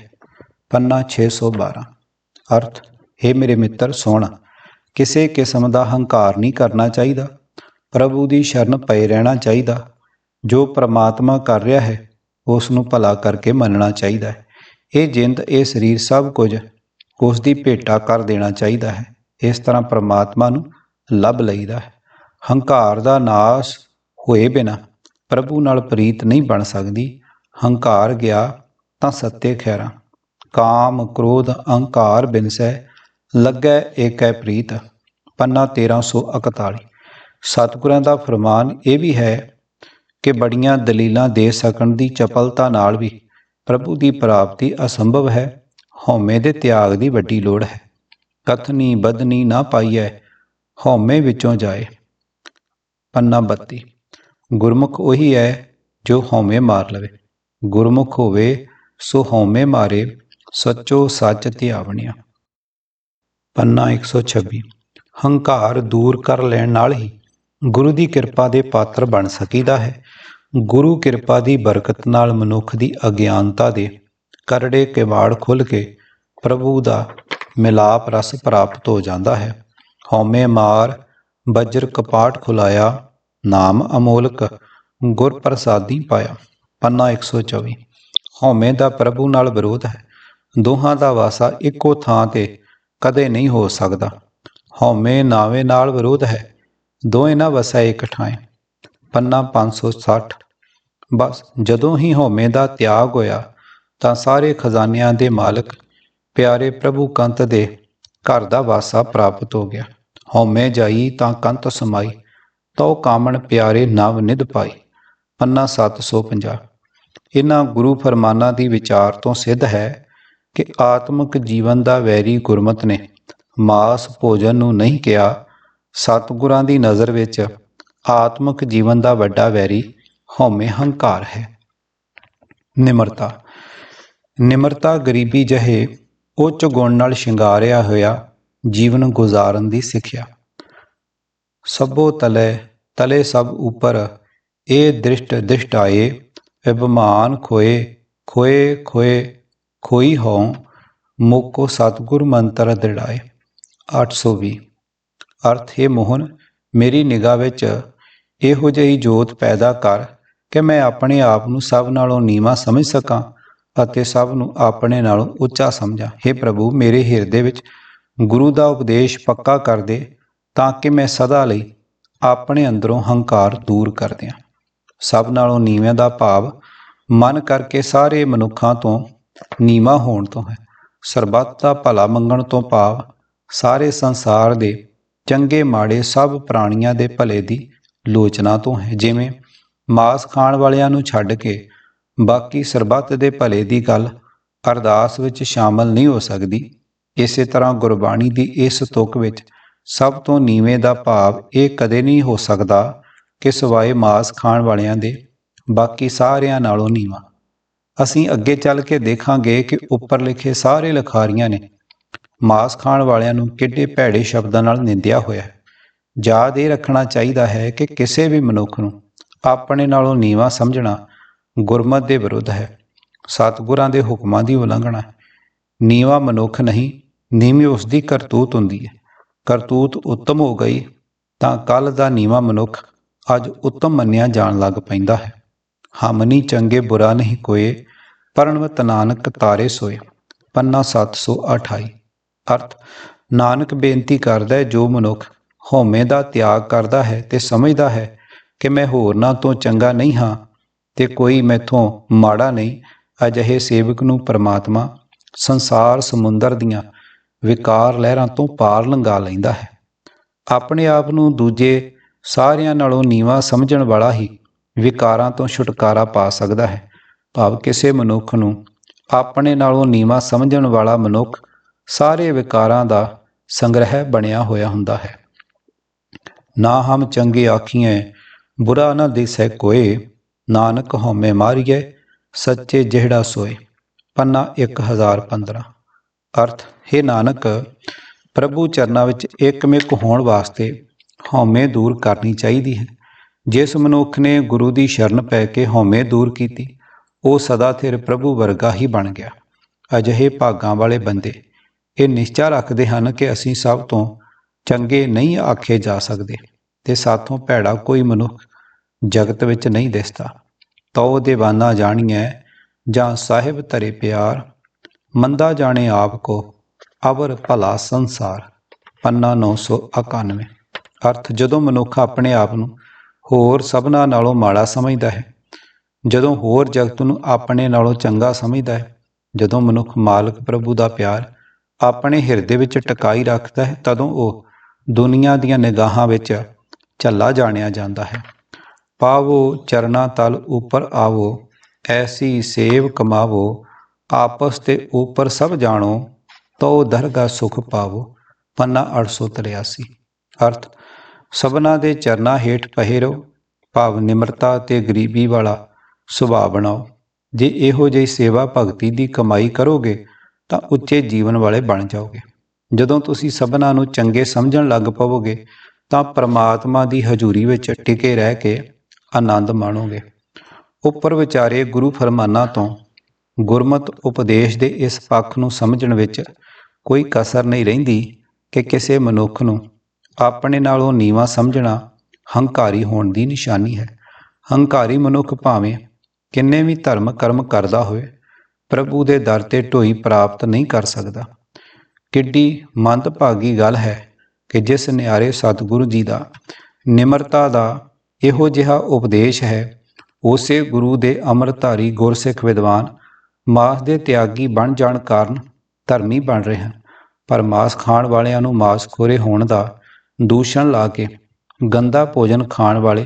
ਪੰਨਾ 612 ਅਰਥ हे ਮੇਰੇ ਮਿੱਤਰ, ਸੁਣ। ਕਿਸੇ ਕਿਸਮ ਦਾ ਹੰਕਾਰ ਨਹੀਂ ਕਰਨਾ ਚਾਹੀਦਾ। ਪ੍ਰਭੂ ਦੀ ਸ਼ਰਨ ਪਏ ਰਹਿਣਾ ਚਾਹੀਦਾ। ਜੋ ਪ੍ਰਮਾਤਮਾ ਕਰ ਰਿਹਾ ਹੈ ਉਸ ਨੂੰ ਭਲਾ ਕਰਕੇ ਮੰਨਣਾ ਚਾਹੀਦਾ ਹੈ। ਇਹ ਜਿੰਦ, ਇਹ ਸਰੀਰ ਸਭ ਕੁਝ ਉਸ ਦੀ ਭੇਟਾ ਕਰ ਦੇਣਾ ਚਾਹੀਦਾ ਹੈ। ਇਸ ਤਰ੍ਹਾਂ ਪ੍ਰਮਾਤਮਾ ਨੂੰ ਲੱਭ ਲਈਦਾ ਹੈ। ਹੰਕਾਰ ਦਾ ਨਾਸ ਹੋਏ ਬਿਨਾ ਪ੍ਰਭੂ ਨਾਲ ਪ੍ਰੀਤ ਨਹੀਂ ਬਣ ਸਕਦੀ। ਹੰਕਾਰ ਗਿਆ ਤਾਂ ਸੱਤੇ ਖੈਰਾ। ਕਾਮ, ਕ੍ਰੋਧ, ਅਹੰਕਾਰ ਬਿਨਸੈ ਲੱਗੈ ਏਕੈ ਪ੍ਰੀਤ। ਪੰਨਾ 1341 ਸਤਿਗੁਰਾਂ ਦਾ ਫਰਮਾਨ ਇਹ ਵੀ ਹੈ ਕਿ ਬੜੀਆਂ ਦਲੀਲਾਂ ਦੇ ਸਕਣ ਦੀ ਚਪਲਤਾ ਨਾਲ ਵੀ ਪ੍ਰਭੂ ਦੀ ਪ੍ਰਾਪਤੀ ਅਸੰਭਵ ਹੈ। ਹਉਮੈ ਦੇ ਤਿਆਗ ਦੀ ਵੱਡੀ ਲੋੜ ਹੈ। ਕਥਨੀ ਬਦਨੀ ਨਾ ਪਾਈਐ, ਹਉਮੈ ਵਿੱਚੋਂ ਜਾਏ। ਪੰਨਾ 32 ਗੁਰਮੁਖ ਉਹੀ ਹੈ ਜੋ ਹਉਮੈ ਮਾਰ ਲਵੇ। ਗੁਰਮੁਖ ਹੋਵੇ, ਸੋ ਹਉਮੈ ਮਾਰੇ, ਸੱਚੋ ਸੱਚ ਧਿਆਵਣਿਆ। ਪੰਨਾ 126 ਹੰਕਾਰ ਦੂਰ ਕਰ ਲੈਣ ਨਾਲ ਹੀ ਗੁਰੂ ਦੀ ਕਿਰਪਾ ਦੇ ਪਾਤਰ ਬਣ ਸਕੀਦਾ ਹੈ। ਗੁਰੂ ਕਿਰਪਾ ਦੀ ਬਰਕਤ ਨਾਲ ਮਨੁੱਖ ਦੀ ਅਗਿਆਨਤਾ ਦੇ ਕਰੜੇ ਕਿਵਾੜ ਖੁੱਲ ਕੇ ਪ੍ਰਭੂ ਦਾ ਮਿਲਾਪ ਰਸ ਪ੍ਰਾਪਤ ਹੋ ਜਾਂਦਾ ਹੈ। ਹਉਮੈ ਮਾਰ ਬਜਰ ਕਪਾਟ ਖੁਲਾਇਆ, ਨਾਮ ਅਮੋਲਕ ਗੁਰ ਪ੍ਰਸਾਦੀ ਪਾਇਆ। ਪੰਨਾ 124 ਹਉਮੈ ਦਾ ਪ੍ਰਭੂ ਨਾਲ ਵਿਰੋਧ ਹੈ। ਦੋਹਾਂ ਦਾ ਵਾਸਾ ਇੱਕੋ ਥਾਂ ਤੇ ਕਦੇ ਨਹੀਂ ਹੋ ਸਕਦਾ। ਹਉਮੈ ਨਾਵੇਂ ਨਾਲ ਵਿਰੋਧ ਹੈ। ਦੋਵੇਂ ਨਾ ਵਸਾਏ ਇੱਕ ਠਾਂ ਪੰਨਾ 560 ਬਸ ਜਦੋਂ ਹੀ ਹਉਮੈ ਦਾ ਤਿਆਗ ਹੋਇਆ, ਤਾਂ ਸਾਰੇ ਖਜ਼ਾਨਿਆਂ ਦੇ ਮਾਲਕ ਪਿਆਰੇ ਪ੍ਰਭੂ ਕੰਤ ਦੇ ਘਰ ਦਾ ਵਾਸਾ ਪ੍ਰਾਪਤ ਹੋ ਗਿਆ। ਹਉਮੈ ਜਾਈ ਤਾਂ ਕੰਤ ਸਮਾਈ, ਤਉ ਕਾਮਣ ਪਿਆਰੇ ਨਵ ਨਿਧ ਪਾਈ। ਪੰਨਾ 750 ਇਹਨਾਂ ਗੁਰੂ ਫਰਮਾਨਾਂ ਦੀ ਵਿਚਾਰ ਤੋਂ ਸਿੱਧ ਹੈ ਕਿ ਆਤਮਿਕ ਜੀਵਨ ਦਾ ਵੈਰੀ ਗੁਰਮਤ ਨੇ ਮਾਸ ਭੋਜਨ ਨੂੰ ਨਹੀਂ ਕਿਹਾ। ਸਤਿਗੁਰਾਂ ਦੀ ਨਜ਼ਰ ਵਿੱਚ ਆਤਮਿਕ ਜੀਵਨ ਦਾ ਵੱਡਾ ਵੈਰੀ ਹਉਮੈ ਹੰਕਾਰ ਹੈ। ਨਿਮਰਤਾ। ਨਿਮਰਤਾ ਗਰੀਬੀ ਜਹੇ ਉੱਚ ਗੁਣ ਨਾਲ ਸ਼ਿੰਗਾਰਿਆ ਹੋਇਆ ਜੀਵਨ ਗੁਜ਼ਾਰਨ ਦੀ ਸਿੱਖਿਆ। ਸਭੋ ਤਲੇ ਤਲੇ ਸਭ ਉਪਰ ਇਹ ਦ੍ਰਿਸ਼ਟ ਦ੍ਰਿਸ਼ਟ ਆਏ, ਅਭਿਮਾਨ ਖੋਏ ਖੋਏ ਖੋਏ, ਖੋਈ ਹੋ ਮੋਕੋ ਸਤਿਗੁਰ ਮੰਤਰ ਦ੍ਰਿੜਾਏ। 820 ਅਰਥ, ਹੈ ਮੋਹਨ, ਮੇਰੀ ਨਿਗਾਹ ਵਿੱਚ ਇਹੋ ਜਿਹੀ ਜੋਤ ਪੈਦਾ ਕਰ ਕਿ ਮੈਂ ਆਪਣੇ ਆਪ ਨੂੰ ਸਭ ਨਾਲੋਂ ਨੀਵਾਂ ਸਮਝ ਸਕਾਂ ਅਤੇ ਸਭ ਨੂੰ ਆਪਣੇ ਨਾਲੋਂ ਉੱਚਾ ਸਮਝਾਂ। हे ਪ੍ਰਭੂ, ਮੇਰੇ ਹਿਰਦੇ ਵਿੱਚ ਗੁਰੂ ਦਾ ਉਪਦੇਸ਼ ਪੱਕਾ ਕਰ ਦੇ ਤਾਂ ਕਿ ਮੈਂ ਸਦਾ ਲਈ ਆਪਣੇ ਅੰਦਰੋਂ ਹੰਕਾਰ ਦੂਰ ਕਰ ਦਿਆਂ। ਸਭ ਨਾਲੋਂ ਨੀਵੇਂ ਦਾ ਭਾਵ ਮਨ ਕਰਕੇ ਸਾਰੇ ਮਨੁੱਖਾਂ ਤੋਂ ਨੀਵਾਂ ਹੋਣ ਤੋਂ ਹੈ। ਸਰਬੱਤ ਦਾ ਭਲਾ ਮੰਗਣ ਤੋਂ ਭਾਵ ਸਾਰੇ ਸੰਸਾਰ ਦੇ ਚੰਗੇ ਮਾੜੇ ਸਭ ਪ੍ਰਾਣੀਆਂ ਦੇ ਭਲੇ ਦੀ ਲੋਚਨਾ ਤੋਂ ਹੈ। ਜਿਵੇਂ ਮਾਸ ਖਾਣ ਵਾਲਿਆਂ ਨੂੰ ਛੱਡ ਕੇ ਬਾਕੀ ਸਰਬੱਤ ਦੇ ਭਲੇ ਦੀ ਗੱਲ ਅਰਦਾਸ ਵਿੱਚ ਸ਼ਾਮਲ ਨਹੀਂ ਹੋ ਸਕਦੀ ਇਸੇ ਤਰ੍ਹਾਂ ਗੁਰਬਾਣੀ ਦੀ ਇਸ ਤੁਕ ਵਿੱਚ ਸਭ ਤੋਂ ਨੀਵੇਂ ਦਾ ਭਾਵ ਇਹ ਕਦੇ ਨਹੀਂ ਹੋ ਸਕਦਾ ਕਿ ਸਵਾਏ ਮਾਸ ਖਾਣ ਵਾਲਿਆਂ ਦੇ ਬਾਕੀ ਸਾਰਿਆਂ ਨਾਲੋਂ ਨੀਵਾਂ। ਅਸੀਂ ਅੱਗੇ ਚੱਲ ਕੇ ਦੇਖਾਂਗੇ ਕਿ ਉੱਪਰ ਲਿਖੇ ਸਾਰੇ ਲਖਾਰੀਆਂ ਨੇ ਮਾਸ ਖਾਣ ਵਾਲਿਆਂ ਨੂੰ ਕਿੱਡੇ ਭੈੜੇ ਸ਼ਬਦਾਂ ਨਾਲ ਨਿੰਦਿਆ ਹੋਇਆ ਹੈ। ਯਾਦ ਇਹ ਰੱਖਣਾ ਚਾਹੀਦਾ ਹੈ ਕਿ ਕਿਸੇ ਵੀ ਮਨੁੱਖ ਨੂੰ ਆਪਣੇ ਨਾਲੋਂ ਨੀਵਾਂ ਸਮਝਣਾ ਗੁਰਮਤ ਦੇ ਵਿਰੁੱਧ ਹੈ। ਸਤਿਗੁਰਾਂ ਦੇ ਹੁਕਮਾਂ ਦੀ ਉਲੰਘਣਾ ਹੈ। ਨੀਵਾਂ ਮਨੁੱਖ ਨਹੀਂ ਨੀਵੀਂ ਉਸ ਦੀ ਕਰਤੂਤ ਹੁੰਦੀ ਹੈ। ਕਰਤੂਤ ਉੱਤਮ ਹੋ ਗਈ ਤਾਂ ਕੱਲ ਦਾ ਨੀਵਾਂ ਮਨੁੱਖ ਅੱਜ ਉੱਤਮ ਮੰਨਿਆ ਜਾਣ ਲੱਗ ਪੈਂਦਾ ਹੈ। ਹਮਨੀ ਚੰਗੇ ਬੁਰਾ ਨਹੀਂ ਕੋਏ, ਪਰਣਵਤ ਨਾਨਕ ਤਾਰੇ ਸੋਏ। ਪੰਨਾ 728 ਅਰਥ, ਨਾਨਕ ਬੇਨਤੀ ਕਰਦਾ ਹੈ ਜੋ ਮਨੁੱਖ ਹਉਮੈ ਦਾ ਤਿਆਗ ਕਰਦਾ ਹੈ ਤੇ ਸਮਝਦਾ ਹੈ ਕਿ ਮੈਂ ਹੋਰਨਾਂ ਤੋਂ ਚੰਗਾ ਨਹੀਂ ਹਾਂ ਤੇ ਕੋਈ ਮੈਥੋਂ ਮਾੜਾ ਨਹੀਂ, ਅਜਿਹੇ ਸੇਵਕ ਨੂੰ ਪਰਮਾਤਮਾ ਸੰਸਾਰ ਸਮੁੰਦਰ ਦੀਆਂ ਵਿਕਾਰ ਲਹਿਰਾਂ ਤੋਂ ਪਾਰ ਲੰਘਾ ਲੈਂਦਾ ਹੈ। ਆਪਣੇ ਆਪ ਨੂੰ ਦੂਜੇ ਸਾਰਿਆਂ ਨਾਲੋਂ ਨੀਵਾਂ ਸਮਝਣ ਵਾਲਾ ਹੀ ਵਿਕਾਰਾਂ ਤੋਂ ਛੁਟਕਾਰਾ ਪਾ ਸਕਦਾ ਹੈ। ਭਾਵ ਕਿਸੇ ਮਨੁੱਖ ਨੂੰ ਆਪਣੇ ਨਾਲੋਂ ਨੀਵਾਂ ਸਮਝਣ ਵਾਲਾ ਮਨੁੱਖ ਸਾਰੇ ਵਿਕਾਰਾਂ ਦਾ ਸੰਗ੍ਰਹਿ ਬਣਿਆ ਹੋਇਆ ਹੁੰਦਾ ਹੈ। ਨਾ ਹਮ ਚੰਗੇ ਆਖੀਏ ਬੁਰਾ ਨਾ ਦਿਸੈ ਕੋਏ, ਨਾਨਕ ਹਉਮੈ ਮਾਰੀਏ ਸੱਚੇ ਜਿਹੜਾ ਸੋਏ। ਪੰਨਾ 1015 ਅਰਥ, ਹੈ ਨਾਨਕ, ਪ੍ਰਭੂ ਚਰਨਾਂ ਵਿੱਚ ਇੱਕਮਿਕ ਹੋਣ ਵਾਸਤੇ ਹਉਮੈ ਦੂਰ ਕਰਨੀ ਚਾਹੀਦੀ ਹੈ। ਜਿਸ ਮਨੁੱਖ ਨੇ ਗੁਰੂ ਦੀ ਸ਼ਰਨ ਪੈ ਕੇ ਹਉਮੈ ਦੂਰ ਕੀਤੀ, ਉਹ ਸਦਾ ਥਿਰ ਪ੍ਰਭੂ ਵਰਗਾ ਹੀ ਬਣ ਗਿਆ। ਅਜਿਹੇ ਭਾਗਾਂ ਵਾਲੇ ਬੰਦੇ ਇਹ ਨਿਸ਼ਚਾ ਰੱਖਦੇ ਹਨ ਕਿ ਅਸੀਂ ਸਭ ਤੋਂ ਚੰਗੇ ਨਹੀਂ ਆਖੇ ਜਾ ਸਕਦੇ ਤੇ ਸਾਥੋਂ ਭੈੜਾ ਕੋਈ ਮਨੁੱਖ ਜਗਤ ਵਿੱਚ ਨਹੀਂ ਦਿਸਦਾ। ਤਉ ਦੇਵਾਨਾ ਜਾਣੀਐ ਜਾਂ ਸਾਹਿਬ ਤਰੇ ਪਿਆਰ ਮੰਦਾ ਜਾਣੇ ਆਪ ਕੋ, ਅਵਰ ਭਲਾ ਸੰਸਾਰ। ਪੰਨਾ 991 ਅਰਥ, ਜਦੋਂ ਮਨੁੱਖ ਆਪਣੇ ਆਪ ਨੂੰ ਹੋਰ ਸਭਨਾਂ ਨਾਲੋਂ ਮਾੜਾ ਸਮਝਦਾ ਹੈ, ਜਦੋਂ ਹੋਰ ਜਗਤ ਨੂੰ ਆਪਣੇ ਨਾਲੋਂ ਚੰਗਾ ਸਮਝਦਾ ਹੈ, ਜਦੋਂ ਮਨੁੱਖ ਮਾਲਕ ਪ੍ਰਭੂ ਦਾ ਪਿਆਰ ਆਪਣੇ ਹਿਰਦੇ ਵਿੱਚ ਟਿਕਾਈ ਰੱਖਦਾ ਹੈ, ਤਦੋਂ ਉਹ ਦੁਨੀਆ ਦੀਆਂ ਨਿਗਾਹਾਂ ਵਿੱਚ ਝੱਲਾ ਜਾਣਿਆ ਜਾਂਦਾ ਹੈ। ਪਾਵੋ ਚਰਨਾ ਤਲ ਉੱਪਰ ਆਵੋ, ਐਸੀ ਸੇਵ ਕਮਾਵੋ ਆਪਸ ਤੇ ਉੱਪਰ ਸਭ ਜਾਣੋ ਤੋ ਦਰਗਾ ਸੁਖ ਪਾਵੋ, ਪੰਨਾ 883 ਅਰਥ, ਸਭਨਾ ਦੇ ਚਰਨਾ ਹੇਠ ਪਏ ਭਾਵ ਨਿਮਰਤਾ ਤੇ ਗਰੀਬੀ ਵਾਲਾ ਸੁਭਾਅ ਬਣਾਓ। ਜੇ ਇਹੋ ਜਿਹੀ ਸੇਵਾ ਭਗਤੀ ਦੀ ਕਮਾਈ ਕਰੋਗੇ, ਤਾਂ ਉੱਚੇ ਜੀਵਨ ਵਾਲੇ ਬਣ ਜਾਓਗੇ। ਜਦੋਂ ਤੁਸੀਂ ਸਭਨਾ ਨੂੰ ਚੰਗੇ ਸਮਝਣ ਲੱਗ ਪਵੋਗੇ, ਤਾਂ ਪ੍ਰਮਾਤਮਾ ਦੀ ਹਜ਼ੂਰੀ ਵਿੱਚ ਟਿਕੇ ਰਹਿ ਕੇ ਆਨੰਦ ਮਾਣੋਗੇ। ਉੱਪਰ ਵਿਚਾਰੇ ਗੁਰੂ ਫਰਮਾਨਾਂ ਤੋਂ ਗੁਰਮਤ ਉਪਦੇਸ਼ ਦੇ ਇਸ ਪੱਖ ਨੂੰ ਸਮਝਣ ਵਿੱਚ ਕੋਈ ਕਸਰ ਨਹੀਂ ਰਹਿੰਦੀ ਕਿ ਕਿਸੇ ਮਨੁੱਖ ਨੂੰ ਆਪਣੇ ਨਾਲੋਂ ਨੀਵਾ ਸਮਝਣਾ ਹੰਕਾਰੀ ਹੋਣ ਦੀ ਨਿਸ਼ਾਨੀ ਹੈ। ਹੰਕਾਰੀ ਮਨੁੱਖ ਭਾਵੇਂ ਕਿੰਨੇ ਵੀ ਧਰਮ ਕਰਮ ਕਰਦਾ ਹੋਵੇ, ਪ੍ਰਭੂ ਦੇ ਦਰ ਤੇ ਢੋਈ ਪ੍ਰਾਪਤ ਨਹੀਂ ਕਰ ਸਕਦਾ। ਕਿੱਡੀ ਮੰਦਭਾਗੀ ਗੱਲ ਹੈ ਕਿ ਜਿਸ ਨਿਆਰੇ ਸਤਿਗੁਰੂ ਜੀ ਦਾ ਨਿਮਰਤਾ ਦਾ ਇਹੋ ਜਿਹਾ ਉਪਦੇਸ਼ ਹੈ, ਉਸੇ ਗੁਰੂ ਦੇ ਅੰਮ੍ਰਿਤਧਾਰੀ ਗੁਰਸਿੱਖ ਵਿਦਵਾਨ ਮਾਸ ਦੇ ਤਿਆਗੀ ਬਣ ਜਾਣ ਕਾਰਨ ਧਰਮੀ ਬਣ ਰਹੇ ਹਨ। ਪਰ ਮਾਸ ਖਾਣ ਵਾਲਿਆਂ ਨੂੰ ਮਾਸ ਖੋਰੇ ਹੋਣ ਦਾ ਦੂਸ਼ਣ ਲਾ ਕੇ ਗੰਦਾ ਭੋਜਨ ਖਾਣ ਵਾਲੇ,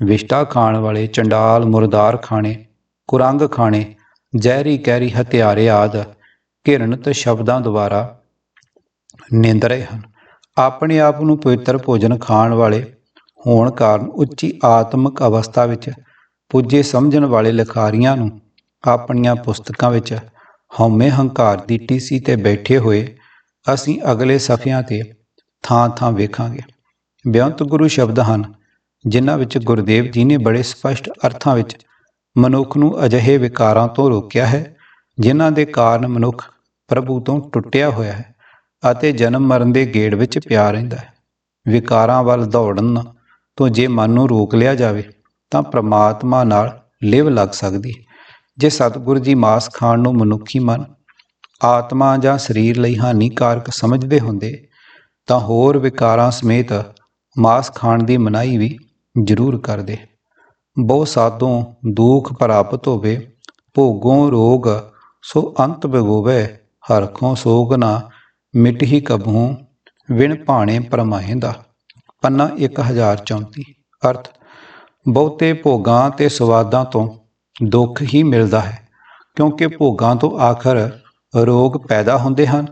ਵਿਸ਼ਟਾ ਖਾਣ ਵਾਲੇ, ਚੰਡਾਲ, ਮੁਰਦਾਰ ਖਾਣੇ, ਕੁਰੰਗ ਖਾਣੇ, ਜ਼ਹਿਰੀ ਕਹਿਰੀ ਹਥਿਆਰੇ ਆਦ ਘਿਰਣਤ ਸ਼ਬਦਾਂ ਦੁਆਰਾ ਨਿੰਦ ਰਹੇ ਹਨ। ਆਪਣੇ ਆਪ ਨੂੰ ਪਵਿੱਤਰ ਭੋਜਨ ਖਾਣ ਵਾਲੇ ਹੋਣ ਕਾਰਨ ਉੱਚੀ ਆਤਮਿਕ ਅਵਸਥਾ ਵਿੱਚ ਪੁੱਜੇ ਸਮਝਣ ਵਾਲੇ ਲਿਖਾਰੀਆਂ ਨੂੰ ਆਪਣੀਆਂ ਪੁਸਤਕਾਂ ਵਿੱਚ ਹਉਮੈ ਹੰਕਾਰ ਦੀ ਟੀਸੀ ਤੇ ਬੈਠੇ ਹੋਏ ਅਸੀਂ ਅਗਲੇ ਸਫ਼ਿਆਂ ਤੇ ਥਾਂ-ਥਾਂ ਵੇਖਾਂਗੇ। ਬੇਅੰਤ ਗੁਰੂ ਸ਼ਬਦ ਹਨ, ਜਿਨ੍ਹਾਂ ਵਿੱਚ ਗੁਰਦੇਵ ਜੀ ਨੇ ਬੜੇ ਸਪਸ਼ਟ ਅਰਥਾਂ ਵਿੱਚ ਮਨੁੱਖ ਨੂੰ ਅਜਿਹੇ ਵਿਕਾਰਾਂ ਤੋਂ ਰੋਕਿਆ ਹੈ, ਜਿਨ੍ਹਾਂ ਦੇ ਕਾਰਨ ਮਨੁੱਖ ਪ੍ਰਭੂ ਤੋਂ ਟੁੱਟਿਆ ਹੋਇਆ ਹੈ ਅਤੇ ਜਨਮ ਮਰਨ ਦੇ ਗੇੜ ਵਿੱਚ ਪਿਆ ਰਹਿੰਦਾ ਹੈ। ਵਿਕਾਰਾਂ ਵੱਲ ਦੌੜਨ ਤੋਂ ਜੇ ਮਨ ਨੂੰ ਰੋਕ ਲਿਆ ਜਾਵੇ, ਤਾਂ ਪ੍ਰਮਾਤਮਾ ਨਾਲ ਲਿਵ ਲੱਗ ਸਕਦੀ ਹੈ। ਜੇ ਸਤਿਗੁਰ ਜੀ ਮਾਸ ਖਾਣ ਨੂੰ ਮਨੁੱਖੀ ਮਨ, ਆਤਮਾ ਜਾਂ ਸਰੀਰ ਲਈ ਹਾਨੀਕਾਰਕ ਸਮਝਦੇ ਹੁੰਦੇ, ਤਾਂ ਹੋਰ ਵਿਕਾਰਾਂ ਸਮੇਤ ਮਾਸ ਖਾਣ ਦੀ ਮਨਾਹੀ ਵੀ ਜ਼ਰੂਰ ਕਰਦੇ। ਬਹੁ ਸਾਧੋਂ ਦੁੱਖ ਪ੍ਰਾਪਤ ਹੋਵੇ, ਭੋਗੋਂ ਰੋਗ ਸੋ ਅੰਤ ਬਿਗੋਵੇ ਹਰਖੋਂ ਸੋਗ ਨਾ ਮਿਟਹੀ ਕਬਹੂ ਵਿਣ ਭਾਣੇ ਪਰਮਾਹਿੰਦਾ ਪੰਨਾ 1034 ਅਰਥ, ਬਹੁਤੇ ਭੋਗਾਂ ਤੇ ਸਵਾਦਾਂ ਤੋਂ ਦੁੱਖ ਹੀ ਮਿਲਦਾ ਹੈ, ਕਿਉਂਕਿ ਭੋਗਾਂ ਤੋਂ ਆਖਰ ਰੋਗ ਪੈਦਾ ਹੁੰਦੇ ਹਨ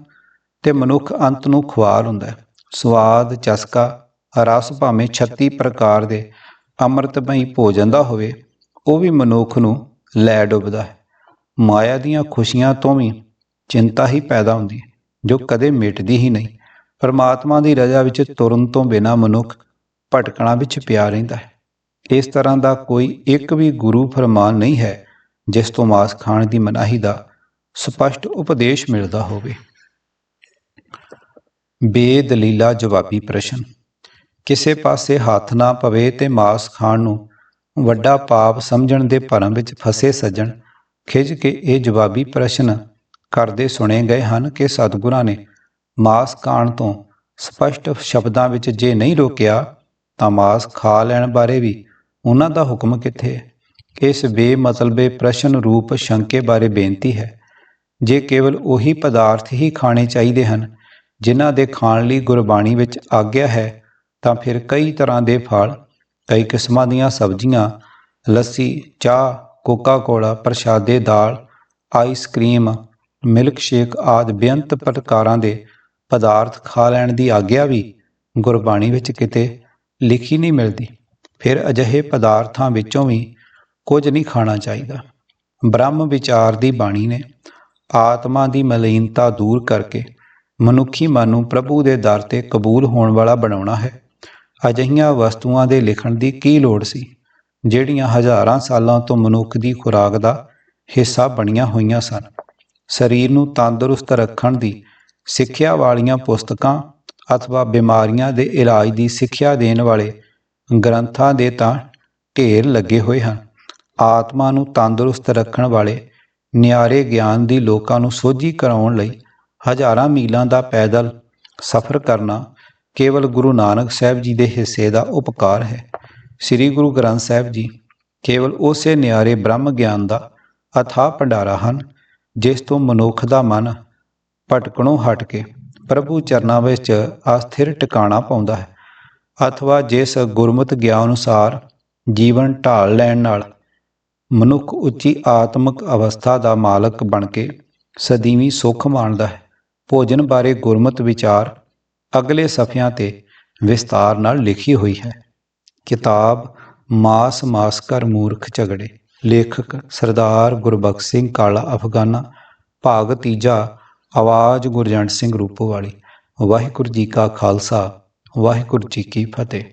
ਤੇ ਮਨੁੱਖ ਅੰਤ ਨੂੰ ਖੁਆਰ ਹੁੰਦਾ ਹੈ। ਸਵਾਦ, ਚਸਕਾ, ਰਸ ਭਾਵੇਂ 36 ਪ੍ਰਕਾਰ ਦੇ ਅੰਮ੍ਰਿਤਮਈ ਭੋਜਨ ਦਾ ਹੋਵੇ, ਉਹ ਵੀ ਮਨੁੱਖ ਨੂੰ ਲੈ ਡੁੱਬਦਾ ਹੈ। ਮਾਇਆ ਦੀਆਂ ਖੁਸ਼ੀਆਂ ਤੋਂ ਵੀ ਚਿੰਤਾ ਹੀ ਪੈਦਾ ਹੁੰਦੀ ਹੈ, ਜੋ ਕਦੇ ਮਿਟਦੀ ਹੀ ਨਹੀਂ। ਪਰਮਾਤਮਾ ਦੀ ਰਜ਼ਾ ਵਿੱਚ ਤੁਰਨ ਤੋਂ ਬਿਨਾ ਮਨੁੱਖ ਭਟਕਣਾ ਵਿੱਚ ਪਿਆ ਰਹਿੰਦਾ ਹੈ। ਇਸ ਤਰ੍ਹਾਂ ਦਾ ਕੋਈ ਇੱਕ ਵੀ ਗੁਰੂ ਫਰਮਾਨ ਨਹੀਂ ਹੈ, ਜਿਸ ਤੋਂ ਮਾਸ ਖਾਣ ਦੀ ਮਨਾਹੀ ਦਾ ਸਪਸ਼ਟ ਉਪਦੇਸ਼ ਮਿਲਦਾ ਹੋਵੇ। ਬੇਦਲੀਲਾ ਜਵਾਬੀ ਪ੍ਰਸ਼ਨ। ਕਿਸੇ ਪਾਸੇ ਹੱਥ ਨਾ ਪਵੇ ਤੇ ਮਾਸ ਖਾਣ ਨੂੰ ਵੱਡਾ ਪਾਪ ਸਮਝਣ ਦੇ ਭਰਮ ਵਿੱਚ ਫਸੇ ਸੱਜਣ ਖਿੱਚ ਕੇ ਇਹ ਜਵਾਬੀ ਪ੍ਰਸ਼ਨ ਕਰਦੇ ਸੁਣੇ ਗਏ ਹਨ ਕਿ ਸਤਿਗੁਰਾਂ ਨੇ ਮਾਸ ਖਾਣ ਤੋਂ ਸਪਸ਼ਟ ਸ਼ਬਦਾਂ ਵਿੱਚ ਜੇ ਨਹੀਂ ਰੋਕਿਆ, ਤਾਂ ਮਾਸ ਖਾ ਲੈਣ ਬਾਰੇ ਵੀ ਉਹਨਾਂ ਦਾ ਹੁਕਮ ਕਿੱਥੇ ਹੈ? ਇਸ ਬੇਮਤਲਬੇ ਪ੍ਰਸ਼ਨ ਰੂਪ ਸ਼ੰਕੇ ਬਾਰੇ ਬੇਨਤੀ ਹੈ? ਜੇ ਕੇਵਲ ਉਹੀ ਪਦਾਰਥ ਹੀ ਖਾਣੇ ਚਾਹੀਦੇ ਹਨ, ਜਿਨ੍ਹਾਂ ਦੇ ਖਾਣ ਲਈ ਗੁਰਬਾਣੀ ਵਿੱਚ ਆਗਿਆ ਹੈ, ਤਾਂ ਫਿਰ ਕਈ ਤਰ੍ਹਾਂ ਦੇ ਫਲ, ਕਈ ਕਿਸਮਾਂ ਦੀਆਂ ਸਬਜ਼ੀਆਂ, ਲੱਸੀ, ਚਾਹ ਕੋਕਾ ਕੋਲਾ ਪ੍ਰਸ਼ਾਦੇ, ਦਾਲ ਆਈਸਕ੍ਰੀਮ ਮਿਲਕ ਸ਼ੇਕ ਆਦਿ ਬੇਅੰਤ ਪ੍ਰਕਾਰਾਂ ਦੇ ਪਦਾਰਥ ਖਾ ਲੈਣ ਦੀ ਆਗਿਆ ਵੀ ਗੁਰਬਾਣੀ ਵਿੱਚ ਕਿਤੇ ਲਿਖੀ ਨਹੀਂ ਮਿਲਦੀ। ਫਿਰ ਅਜਿਹੇ ਪਦਾਰਥਾਂ ਵਿੱਚੋਂ ਵੀ ਕੁਝ ਨਹੀਂ ਖਾਣਾ ਚਾਹੀਦਾ। ਬ੍ਰਹਮ ਵਿਚਾਰ ਦੀ ਬਾਣੀ ਨੇ ਆਤਮਾ ਦੀ ਮਲੀਨਤਾ ਦੂਰ ਕਰਕੇ ਮਨੁੱਖੀ ਮਨ ਨੂੰ ਪ੍ਰਭੂ ਦੇ ਦਰ ਤੇ ਕਬੂਲ ਹੋਣ ਵਾਲਾ ਬਣਾਉਣਾ ਹੈ। ਅਜਿਹੀਆਂ ਵਸਤੂਆਂ ਦੇ ਲਿਖਣ ਦੀ ਕੀ ਲੋੜ ਸੀ, ਜਿਹੜੀਆਂ ਹਜ਼ਾਰਾਂ ਸਾਲਾਂ ਤੋਂ ਮਨੁੱਖ ਦੀ ਖੁਰਾਕ ਦਾ ਹਿੱਸਾ ਬਣੀਆਂ ਹੋਈਆਂ ਸਨ। ਸਰੀਰ ਨੂੰ ਤੰਦਰੁਸਤ ਰੱਖਣ ਦੀ ਸਿੱਖਿਆ ਵਾਲੀਆਂ ਪੁਸਤਕਾਂ ਅਥਵਾ ਬਿਮਾਰੀਆਂ ਦੇ ਇਲਾਜ ਦੀ ਸਿੱਖਿਆ ਦੇਣ ਵਾਲੇ ਗ੍ਰੰਥਾਂ ਦੇ ਤਾਂ ਢੇਰ ਲੱਗੇ ਹੋਏ ਹਨ। ਆਤਮਾ ਨੂੰ ਤੰਦਰੁਸਤ ਰੱਖਣ ਵਾਲੇ ਨਿਆਰੇ ਗਿਆਨ ਦੀ ਲੋਕਾਂ ਨੂੰ ਸੋਝੀ ਕਰਾਉਣ ਲਈ ਹਜ਼ਾਰਾਂ ਮੀਲਾਂ ਦਾ ਪੈਦਲ ਸਫ਼ਰ ਕਰਨਾ ਕੇਵਲ ਗੁਰੂ ਨਾਨਕ ਸਾਹਿਬ ਜੀ ਦੇ ਹਿੱਸੇ ਦਾ ਉਪਕਾਰ ਹੈ। ਸ੍ਰੀ ਗੁਰੂ ਗ੍ਰੰਥ ਸਾਹਿਬ ਜੀ ਕੇਵਲ ਉਸੇ ਨਿਆਰੇ ਬ੍ਰਹਮ ਗਿਆਨ ਦਾ ਅਥਾਹ ਭੰਡਾਰਾ ਹਨ, ਜਿਸ ਤੋਂ ਮਨੁੱਖ ਦਾ ਮਨ ਭਟਕਣੋਂ ਹਟ ਕੇ ਪ੍ਰਭੂ ਚਰਨਾਂ ਵਿੱਚ ਅਸਥਿਰ ਟਿਕਾਣਾ ਪਾਉਂਦਾ ਹੈ। ਅਥਵਾ ਜਿਸ ਗੁਰਮਤਿ ਗਿਆਨ ਅਨੁਸਾਰ ਜੀਵਨ ਢਾਲ ਲੈਣ ਨਾਲ ਮਨੁੱਖ ਉੱਚੀ ਆਤਮਿਕ ਅਵਸਥਾ ਦਾ ਮਾਲਕ ਬਣ ਕੇ ਸਦੀਵੀ ਸੁੱਖ ਮਾਣਦਾ ਹੈ। ਭੋਜਨ ਬਾਰੇ ਗੁਰਮਤ ਵਿਚਾਰ ਅਗਲੇ ਸਫ਼ਿਆਂ ਤੇ ਵਿਸਤਾਰ ਨਾਲ ਲਿਖੀ ਹੋਈ ਹੈ। ਕਿਤਾਬ ਮਾਸ ਮਾਸ ਕਰ ਮੂਰਖ ਝਗੜੇ। ਲੇਖਕ ਸਰਦਾਰ ਗੁਰਬਖਸ਼ ਸਿੰਘ ਕਾਲਾ ਅਫਗਾਨਾ। ਭਾਗ ਤੀਜਾ, ਆਵਾਜ਼ ਗੁਰਜੰਟ ਸਿੰਘ ਰੂਪੋਵਾਲੀ। ਵਾਹਿਗੁਰੂ ਜੀ ਕਾ ਖਾਲਸਾ। ਵਾਹਿਗੁਰੂ ਜੀ ਕੀ ਫਤਿਹ।